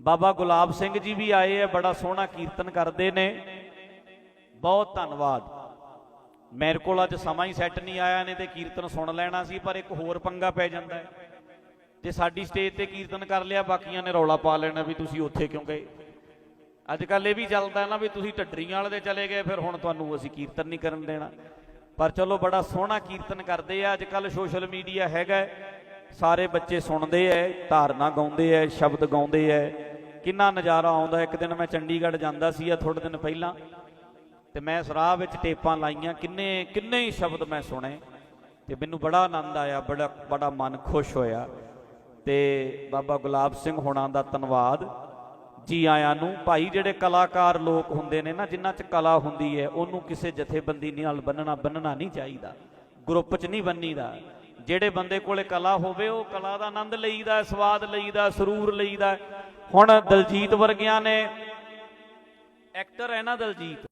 ਬਾਬਾ ਗੁਲਾਬ ਸਿੰਘ ਜੀ ਵੀ ਆਏ ਆ, ਬੜਾ ਸੋਹਣਾ ਕੀਰਤਨ ਕਰਦੇ ਨੇ। ਬਹੁਤ ਧੰਨਵਾਦ। ਮੇਰੇ ਕੋਲ ਅੱਜ ਸਮਾਂ ਹੀ ਸੈੱਟ ਨਹੀਂ ਆਇਆ ਨੇ ਤੇ ਕੀਰਤਨ ਸੁਣ ਲੈਣਾ ਸੀ, ਪਰ ਇੱਕ ਹੋਰ ਪੰਗਾ ਪੈ ਜਾਂਦਾ ਹੈ। ਜੇ ਸਾਡੀ ਸਟੇਜ ਤੇ ਕੀਰਤਨ ਕਰ ਲਿਆ, ਬਾਕੀਆਂ ਨੇ ਰੌਲਾ ਪਾ ਲੈਣਾ ਵੀ ਤੁਸੀਂ ਉੱਥੇ ਕਿਉਂ ਗਏ? ਅੱਜ ਕੱਲ ਇਹ ਵੀ ਚੱਲਦਾ ਨਾ ਵੀ ਤੁਸੀਂ ਢੱਡਰੀਆਂ ਵਾਲੇ ਦੇ ਚਲੇ ਗਏ, ਫਿਰ ਹੁਣ ਤੁਹਾਨੂੰ ਅਸੀਂ ਕੀਰਤਨ ਨਹੀਂ ਕਰਨ ਦੇਣਾ। ਪਰ ਚਲੋ, ਬੜਾ ਸੋਹਣਾ ਕੀਰਤਨ ਕਰਦੇ ਆ। ਅੱਜ ਕੱਲ ਸੋਸ਼ਲ ਮੀਡੀਆ ਹੈਗਾ ਸਾਰੇ ਬੱਚੇ ਸੁਣਦੇ ਐ, ਧਾਰਨਾ ਗਾਉਂਦੇ ਐ, ਸ਼ਬਦ ਗਾਉਂਦੇ ਐ। ਕਿੰਨਾ ਨਜ਼ਾਰਾ ਆਉਂਦਾ, ਇੱਕ ਦਿਨ ਮੈਂ ਚੰਡੀਗੜ੍ਹ ਜਾਂਦਾ ਸੀ ਆ ਥੋੜੇ ਦਿਨ ਪਹਿਲਾਂ, ਤੇ ਮੈਂ ਸਰਾਹ ਵਿੱਚ ਟੇਪਾਂ ਲਾਈਆਂ, ਕਿੰਨੇ ਕਿੰਨੇ ਹੀ ਸ਼ਬਦ ਮੈਂ ਸੁਣੇ, ਤੇ ਮੈਨੂੰ ਬੜਾ ਆਨੰਦ ਆਇਆ, ਬੜਾ ਬੜਾ ਮਨ ਖੁਸ਼ ਹੋਇਆ, ਤੇ ਬਾਬਾ ਗੁਲਾਬ ਸਿੰਘ ਹੋਣਾ ਦਾ ਧੰਨਵਾਦ, ਜੀ ਆਇਆਂ ਨੂੰ, ਭਾਈ ਜਿਹੜੇ ਕਲਾਕਾਰ ਲੋਕ ਹੁੰਦੇ ਨੇ ਨਾ, ਜਿਨ੍ਹਾਂ 'ਚ ਕਲਾ ਹੁੰਦੀ ਹੈ, ਉਹਨੂੰ ਕਿਸੇ ਜਥੇਬੰਦੀ ਨਾਲ ਬੰਨਣਾ ਬੰਨਣਾ ਨਹੀਂ ਚਾਹੀਦਾ, ਗਰੁੱਪ 'ਚ ਨਹੀਂ ਬੰਨੀਦਾ, ਜਿਹੜੇ ਬੰਦੇ ਕੋਲੇ ਕਲਾ ਹੋਵੇ, ਉਹ ਕਲਾ ਦਾ ਆਨੰਦ ਲਈਦਾ, ਸਵਾਦ ਲਈਦਾ, ਸਰੂਰ ਲਈਦਾ ਹੁਣ ਦਲਜੀਤ ਵਰਗਿਆਂ ਨੇ ਐਕਟਰ ਹੈ ਨਾ ਦਲਜੀਤ।